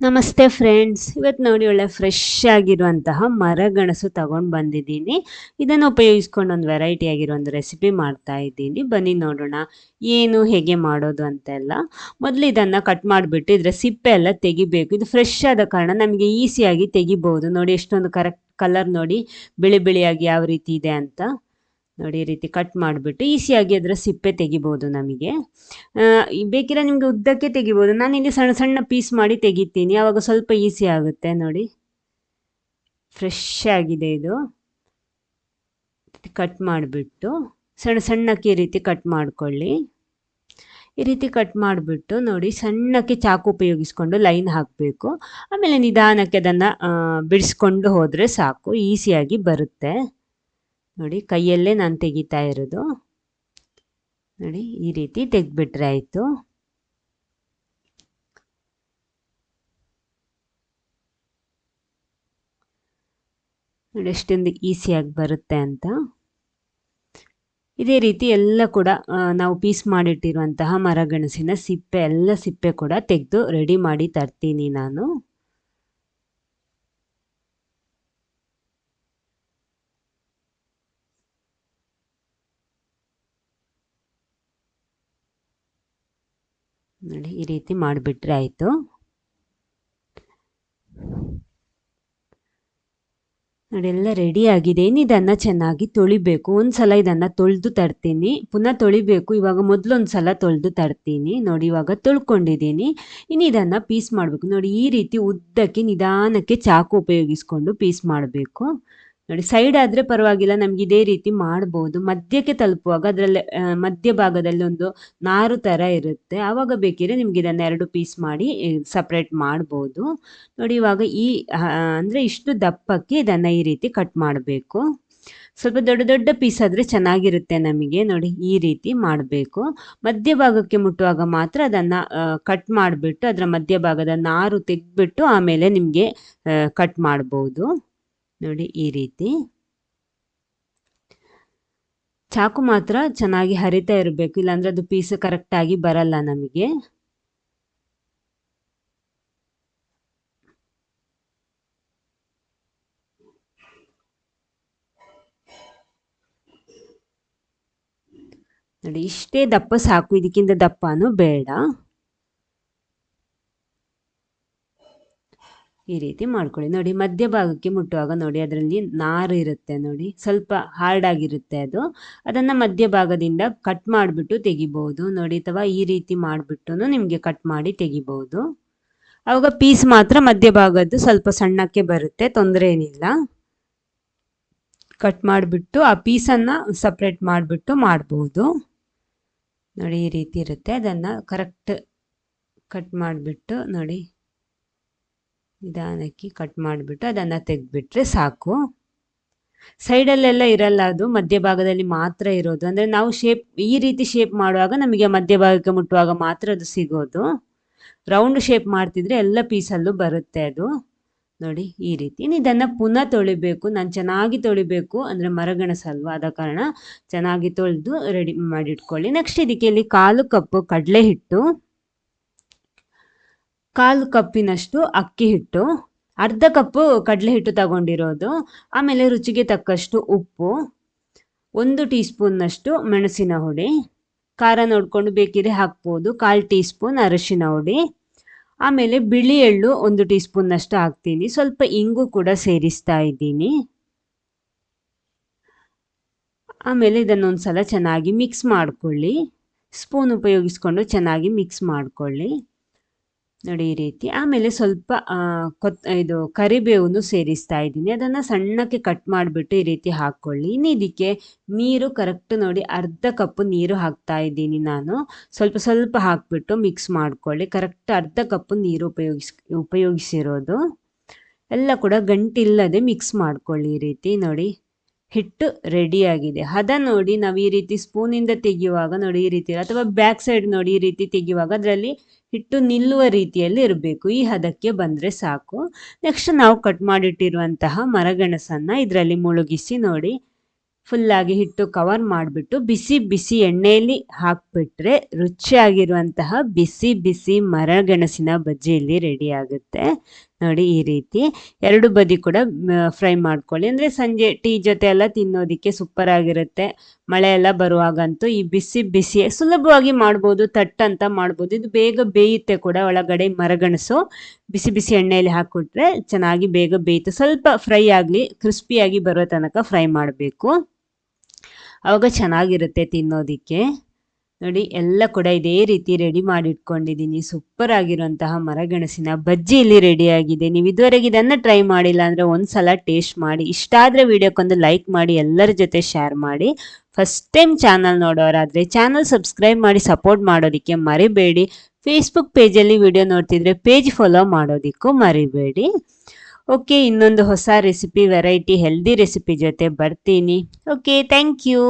ನಮಸ್ತೆ ಫ್ರೆಂಡ್ಸ್. ಇವತ್ತು ನೋಡಿ ಒಳ್ಳೆ ಫ್ರೆಶ್ ಆಗಿರುವಂತಹ ಮರಗಣಸು ತಗೊಂಡು ಬಂದಿದ್ದೀನಿ. ಇದನ್ನು ಉಪಯೋಗಿಸ್ಕೊಂಡು ಒಂದು ವೆರೈಟಿ ಆಗಿರೋ ಒಂದು ರೆಸಿಪಿ ಮಾಡ್ತಾ ಇದ್ದೀನಿ. ಬನ್ನಿ ನೋಡೋಣ. ಏನು, ಹೇಗೆ ಮಾಡೋದು ಅಂತೆಲ್ಲ. ಮೊದಲು ಇದನ್ನು ಕಟ್ ಮಾಡಿಬಿಟ್ಟು ಇದರ ಸಿಪ್ಪೆ ಎಲ್ಲ ತೆಗಿಬೇಕು. ಇದು ಫ್ರೆಶ್ ಆದ ಕಾರಣ ನಮಗೆ ಈಸಿಯಾಗಿ ತೆಗಿಬೋದು. ನೋಡಿ ಎಷ್ಟೊಂದು ಕರೆಕ್ಟ್ ಕಲರ್ ನೋಡಿ ಬಿಳಿ ಬಿಳಿಯಾಗಿ ಯಾವ ರೀತಿ ಇದೆ ಅಂತ. ನೋಡಿ, ಈ ರೀತಿ ಕಟ್ ಮಾಡಿಬಿಟ್ಟು ಈಸಿಯಾಗಿ ಅದರ ಸಿಪ್ಪೆ ತೆಗಿಬೋದು ನಮಗೆ. ಬೇಕಿದ್ರೆ ನಿಮಗೆ ಉದ್ದಕ್ಕೆ ತೆಗಿಬೋದು. ಇಲ್ಲಿ ಸಣ್ಣ ಸಣ್ಣ ಪೀಸ್ ಮಾಡಿ ತೆಗಿತೀನಿ. ಆವಾಗ ಸ್ವಲ್ಪ ಈಸಿ ಆಗುತ್ತೆ ನೋಡಿ. ಫ್ರೆಶ್ ಆಗಿದೆ ಇದು. ಕಟ್ ಮಾಡಿಬಿಟ್ಟು ಸಣ್ಣ ಸಣ್ಣಕ್ಕೆ ಈ ರೀತಿ ಕಟ್ ಮಾಡಿಕೊಳ್ಳಿ. ಈ ರೀತಿ ಕಟ್ ಮಾಡಿಬಿಟ್ಟು ನೋಡಿ, ಸಣ್ಣಕ್ಕೆ ಚಾಕು ಉಪಯೋಗಿಸ್ಕೊಂಡು ಲೈನ್ ಹಾಕಬೇಕು. ಆಮೇಲೆ ನಿಧಾನಕ್ಕೆ ಅದನ್ನು ಬಿಡಿಸ್ಕೊಂಡು ಹೋದರೆ ಸಾಕು. ಈಸಿಯಾಗಿ ಬರುತ್ತೆ. ನೋಡಿ, ಕೈಯಲ್ಲೇ ನಾನು ತೆಗಿತಾ ಇರೋದು. ನೋಡಿ, ಈ ರೀತಿ ತೆಗೆದ್ಬಿಟ್ರೆ ಆಯಿತು. ನೋಡಿ, ಎಷ್ಟೊಂದು ಈಸಿಯಾಗಿ ಬರುತ್ತೆ ಅಂತ. ಇದೇ ರೀತಿ ಎಲ್ಲ ಕೂಡ ನಾವು ಪೀಸ್ ಮಾಡಿಟ್ಟಿರುವಂತಹ ಮರಗೆಣಸಿನ ಸಿಪ್ಪೆ, ಎಲ್ಲ ಸಿಪ್ಪೆ ಕೂಡ ತೆಗೆದು ರೆಡಿ ಮಾಡಿ ತರ್ತೀನಿ ನಾನು. ನೋಡಿ, ಈ ರೀತಿ ಮಾಡಿಬಿಟ್ರೆ ಆಯಿತು. ನೋಡಿ, ಎಲ್ಲ ರೆಡಿ ಆಗಿದೆ. ಇನ್ನು ಇದನ್ನು ಚೆನ್ನಾಗಿ ತೊಳಿಬೇಕು? ಒಂದು ಸಲ ಇದನ್ನು ತೊಳೆದು ತರ್ತೀನಿ. ಪುನಃ ತೊಳಿಬೇಕು. ಇವಾಗ ಮೊದಲೊಂದು ಸಲ ತೊಳೆದು ತರ್ತೀನಿ. ನೋಡಿ, ಇವಾಗ ತೊಳ್ಕೊಂಡಿದ್ದೀನಿ. ಇನ್ನು ಇದನ್ನು ಪೀಸ್ ಮಾಡಬೇಕು. ನೋಡಿ, ಈ ರೀತಿ ಉದ್ದಕ್ಕೆ ನಿಧಾನಕ್ಕೆ ಚಾಕು ಉಪಯೋಗಿಸ್ಕೊಂಡು ಪೀಸ್ ಮಾಡಬೇಕು. ನೋಡಿ ಸೈಡ್ ಆದರೆ ಪರವಾಗಿಲ್ಲ, ನಮ್ಗೆ ಇದೇ ರೀತಿ ಮಾಡ್ಬೋದು. ಮಧ್ಯಕ್ಕೆ ತಲುಪುವಾಗ ಅದರಲ್ಲಿ ಮಧ್ಯ ಭಾಗದಲ್ಲಿ ಒಂದು ನಾರು ಥರ ಇರುತ್ತೆ. ಆವಾಗ ಬೇಕಿದ್ರೆ ನಿಮ್ಗೆ ಇದನ್ನ ಎರಡು ಪೀಸ್ ಮಾಡಿ ಸಪ್ರೇಟ್ ಮಾಡ್ಬೋದು. ನೋಡಿ, ಇವಾಗ ಈ ಅಂದರೆ ಇಷ್ಟು ದಪ್ಪಕ್ಕೆ ಇದನ್ನು ಈ ರೀತಿ ಕಟ್ ಮಾಡಬೇಕು. ಸ್ವಲ್ಪ ದೊಡ್ಡ ದೊಡ್ಡ ಪೀಸ್ ಆದರೆ ಚೆನ್ನಾಗಿರುತ್ತೆ ನಮಗೆ. ನೋಡಿ, ಈ ರೀತಿ ಮಾಡಬೇಕು. ಮಧ್ಯಭಾಗಕ್ಕೆ ಮುಟ್ಟುವಾಗ ಮಾತ್ರ ಅದನ್ನು ಕಟ್ ಮಾಡಿಬಿಟ್ಟು, ಅದರ ಮಧ್ಯಭಾಗದ ನಾರು ತೆಗೆದ್ಬಿಟ್ಟು ಆಮೇಲೆ ನಿಮಗೆ ಕಟ್ ಮಾಡ್ಬೋದು. ನೋಡಿ ಈ ರೀತಿ. ಚಾಕು ಮಾತ್ರ ಚೆನ್ನಾಗಿ ಹರಿತಾ ಇರಬೇಕು, ಇಲ್ಲಾಂದ್ರೆ ಅದು ಪೀಸ್ ಕರೆಕ್ಟಾಗಿ ಬರಲ್ಲ ನಮಗೆ. ನೋಡಿ, ಇಷ್ಟೇ ದಪ್ಪ ಸಾಕು, ಇದಕ್ಕಿಂತ ದಪ್ಪನೂ ಬೇಡ. ಈ ರೀತಿ ಮಾಡ್ಕೊಳ್ಳಿ. ನೋಡಿ ಮಧ್ಯಭಾಗಕ್ಕೆ ಮುಟ್ಟುವಾಗ ನೋಡಿ, ಅದರಲ್ಲಿ ನಾರು ಇರುತ್ತೆ ನೋಡಿ. ಸ್ವಲ್ಪ ಹಾರ್ಡ್ ಆಗಿರುತ್ತೆ ಅದು. ಅದನ್ನು ಮಧ್ಯಭಾಗದಿಂದ ಕಟ್ ಮಾಡಿಬಿಟ್ಟು ತೆಗಿಬಹುದು ನೋಡಿ, ಅಥವಾ ಈ ರೀತಿ ಮಾಡಿಬಿಟ್ಟು ನಿಮಗೆ ಕಟ್ ಮಾಡಿ ತೆಗಿಬಹುದು ಆವಾಗ ಪೀಸ್ ಮಾತ್ರ ಮಧ್ಯಭಾಗದ್ದು ಸ್ವಲ್ಪ ಸಣ್ಣಕ್ಕೆ ಬರುತ್ತೆ, ತೊಂದರೆ ಏನಿಲ್ಲ. ಕಟ್ ಮಾಡಿಬಿಟ್ಟು ಆ ಪೀಸನ್ನು ಸಪ್ರೇಟ್ ಮಾಡಿಬಿಟ್ಟು ಮಾಡ್ಬೋದು. ನೋಡಿ, ಈ ರೀತಿ ಇರುತ್ತೆ. ಅದನ್ನು ಕರೆಕ್ಟ್ ಕಟ್ ಮಾಡಿಬಿಟ್ಟು ನೋಡಿ. ನಿಧಾನಕ್ಕೆ ಕಟ್ ಮಾಡಿಬಿಟ್ಟು ಅದನ್ನು ತೆಗೆದ್ಬಿಟ್ರೆ ಸಾಕು. ಸೈಡಲ್ಲೆಲ್ಲ ಇರಲ್ಲ ಅದು ಮಧ್ಯಭಾಗದಲ್ಲಿ ಮಾತ್ರ ಇರೋದು. ಅಂದರೆ ನಾವು ಶೇಪ್ ಈ ರೀತಿ ಶೇಪ್ ಮಾಡುವಾಗ ನಮಗೆ ಮಧ್ಯಭಾಗಕ್ಕೆ ಮುಟ್ಟುವಾಗ ಮಾತ್ರ ಅದು ಸಿಗೋದು. ರೌಂಡ್ ಶೇಪ್ ಮಾಡ್ತಿದ್ರೆ ಎಲ್ಲ ಪೀಸಲ್ಲೂ ಬರುತ್ತೆ ಅದು. ನೋಡಿ, ಈ ರೀತಿ. ಇದನ್ನು ಪುನಃ ತೊಳಿಬೇಕು. ನಾನು ಚೆನ್ನಾಗಿ ತೊಳಿಬೇಕು ಅಂದರೆ ಮರಗಣಸಲ್ವ ಆದ ಕಾರಣ ಚೆನ್ನಾಗಿ ತೊಳೆದು ರೆಡಿ ಮಾಡಿಟ್ಕೊಳ್ಳಿ. ನೆಕ್ಸ್ಟ್ ಇದಕ್ಕೆ ಇಲ್ಲಿ ಕಾಲು ಕಪ್ಪು ಕಡಲೆ ಹಿಟ್ಟು ಕಾಲು ಕಪ್ಪಿನಷ್ಟು ಅಕ್ಕಿ ಹಿಟ್ಟು, ಅರ್ಧ ಕಪ್ಪು ಕಡಲೆ ಹಿಟ್ಟು ತಗೊಂಡಿರೋದು, ಆಮೇಲೆ ರುಚಿಗೆ ತಕ್ಕಷ್ಟು ಉಪ್ಪು, ಒಂದು ಟೀ ಸ್ಪೂನ್ನಷ್ಟು ಮೆಣಸಿನ ಹುಡಿ, ಖಾರ ನೋಡಿಕೊಂಡು ಬೇಕಿದ್ರೆ ಹಾಕ್ಬೋದು, ಕಾಲು ಟೀ ಸ್ಪೂನ್ ಅರಶಿನ ಹುಡಿ, ಆಮೇಲೆ ಬಿಳಿ ಎಳ್ಳು ಒಂದು ಟೀ ಸ್ಪೂನ್ನಷ್ಟು ಹಾಕ್ತೀನಿ, ಸ್ವಲ್ಪ ಇಂಗು ಕೂಡ ಸೇರಿಸ್ತಾ ಇದ್ದೀನಿ. ಆಮೇಲೆ ಇದನ್ನೊಂದು ಸಲ ಚೆನ್ನಾಗಿ ಮಿಕ್ಸ್ ಮಾಡಿಕೊಳ್ಳಿ, ಸ್ಪೂನ್ ಉಪಯೋಗಿಸ್ಕೊಂಡು ಚೆನ್ನಾಗಿ ಮಿಕ್ಸ್ ಮಾಡ್ಕೊಳ್ಳಿ. ನೋಡಿ ಈ ರೀತಿ. ಆಮೇಲೆ ಸ್ವಲ್ಪ ಕೊತ್, ಇದು ಕರಿಬೇವನ್ನು ಸೇರಿಸ್ತಾ ಇದ್ದೀನಿ. ಅದನ್ನು ಸಣ್ಣಕ್ಕೆ ಕಟ್ ಮಾಡಿಬಿಟ್ಟು ಈ ರೀತಿ ಹಾಕ್ಕೊಳ್ಳಿ. ಇನ್ನು ಇದಕ್ಕೆ ನೀರು ಕರೆಕ್ಟ್ ನೋಡಿ ಅರ್ಧ ಕಪ್ಪು ನೀರು ಹಾಕ್ತಾ ಇದ್ದೀನಿ ನಾನು. ಸ್ವಲ್ಪ ಸ್ವಲ್ಪ ಹಾಕ್ಬಿಟ್ಟು ಮಿಕ್ಸ್ ಮಾಡಿಕೊಳ್ಳಿ. ಕರೆಕ್ಟ್ ಅರ್ಧ ಕಪ್ಪು ನೀರು ಉಪಯೋಗಿಸ್, ಉಪಯೋಗಿಸಿರೋದು. ಎಲ್ಲ ಕೂಡ ಗಂಟಿಲ್ಲದೆ ಮಿಕ್ಸ್ ಮಾಡ್ಕೊಳ್ಳಿ ಈ ರೀತಿ ನೋಡಿ. ಹಿಟ್ಟು ರೆಡಿಯಾಗಿದೆ ಹದ ನೋಡಿ ನಾವು ಈ ರೀತಿ ಸ್ಪೂನಿಂದ ತೆಗೆಯುವಾಗ ನೋಡಿ ಈ ರೀತಿ ಅಥವಾ ಬ್ಯಾಕ್ ಸೈಡ್ ನೋಡಿ ಈ ರೀತಿ ತೆಗೆಯುವಾಗ ಅದರಲ್ಲಿ ಹಿಟ್ಟು ನಿಲ್ಲುವ ರೀತಿಯಲ್ಲಿ ಇರಬೇಕು. ಈ ಹದಕ್ಕೆ ಬಂದರೆ ಸಾಕು. ನೆಕ್ಸ್ಟ್ ನಾವು ಕಟ್ ಮಾಡಿಟ್ಟಿರುವಂತಹ ಮರಗೆಣಸನ್ನು ಇದರಲ್ಲಿ ಮುಳುಗಿಸಿ ನೋಡಿ ಫುಲ್ಲಾಗಿ ಹಿಟ್ಟು ಕವರ್ ಮಾಡಿಬಿಟ್ಟು ಬಿಸಿ ಬಿಸಿ ಎಣ್ಣೆಯಲ್ಲಿ ಹಾಕಿಬಿಟ್ರೆ ರುಚಿಯಾಗಿರುವಂತಹ ಬಿಸಿ ಬಿಸಿ ಮರಗೆಣಸಿನ ಬಜ್ಜಿ ಇಲ್ಲಿ ರೆಡಿ ಆಗುತ್ತೆ. ನೋಡಿ ಈ ರೀತಿ. ಎರಡು ಬದಿ ಕೂಡ ಫ್ರೈ ಮಾಡ್ಕೊಳ್ಳಿ. ಅಂದರೆ ಸಂಜೆ ಟೀ ಜೊತೆ ಎಲ್ಲ ತಿನ್ನೋದಕ್ಕೆ ಸೂಪರ್ ಆಗಿರುತ್ತೆ. ಮಳೆ ಎಲ್ಲ ಬರುವಾಗಂತೂ ಈ ಬಿಸಿ ಬಿಸಿ ಸುಲಭವಾಗಿ ಮಾಡ್ಬೋದು ತಟ್ ಅಂತ ಮಾಡ್ಬೋದು. ಇದು ಬೇಗ ಬೇಯುತ್ತೆ ಕೂಡ, ಒಳಗಡೆ ಮರಗಣಸು. ಬಿಸಿ ಬಿಸಿ ಎಣ್ಣೆಯಲ್ಲಿ ಹಾಕಿಬಿಟ್ರೆ ಚೆನ್ನಾಗಿ ಬೇಗ ಬೇಯುತ್ತೆ. ಸ್ವಲ್ಪ ಫ್ರೈ ಆಗಲಿ ಕ್ರಿಸ್ಪಿಯಾಗಿ ಬರೋ ತನಕ ಫ್ರೈ ಮಾಡಬೇಕು. ಆವಾಗ ಚೆನ್ನಾಗಿರುತ್ತೆ ತಿನ್ನೋದಕ್ಕೆ. ನೋಡಿ, ಎಲ್ಲ ಕೂಡ ಇದೇ ರೀತಿ ರೆಡಿ ಮಾಡಿ ಇಟ್ಕೊಂಡಿದ್ದೀನಿ ಸೂಪರ್ ಆಗಿರುವಂತಹ ಮರಗೆಣಸಿನ ಬಜ್ಜಿ ಇಲ್ಲಿ ರೆಡಿ ಆಗಿದೆ. ನೀವು ಇದುವರೆಗೆ ಇದನ್ನು ಟ್ರೈ ಮಾಡಿಲ್ಲ ಅಂದರೆ ಒಂದು ಸಲ ಟೇಸ್ಟ್ ಮಾಡಿ. ಇಷ್ಟ ಆದರೆ ವಿಡಿಯೋಕ್ಕೊಂದು ಲೈಕ್ ಮಾಡಿ, ಎಲ್ಲರ ಜೊತೆ ಶೇರ್ ಮಾಡಿ. ಫಸ್ಟ್ ಟೈಮ್ ಚಾನಲ್ ನೋಡೋರಾದರೆ ಚಾನಲ್ ಸಬ್ಸ್ಕ್ರೈಬ್ ಮಾಡಿ ಸಪೋರ್ಟ್ ಮಾಡೋದಕ್ಕೆ ಮರಿಬೇಡಿ. ಫೇಸ್ಬುಕ್ ಪೇಜಲ್ಲಿ ವಿಡಿಯೋ ನೋಡ್ತಿದ್ರೆ ಪೇಜ್ ಫಾಲೋ ಮಾಡೋದಕ್ಕೂ ಮರಿಬೇಡಿ. ಓಕೆ ಇನ್ನೊಂದು ಹೊಸ ರೆಸಿಪಿ ವೆರೈಟಿ ಹೆಲ್ದಿ ರೆಸಿಪಿ ಜೊತೆ ಬರ್ತೀನಿ. Okay thank you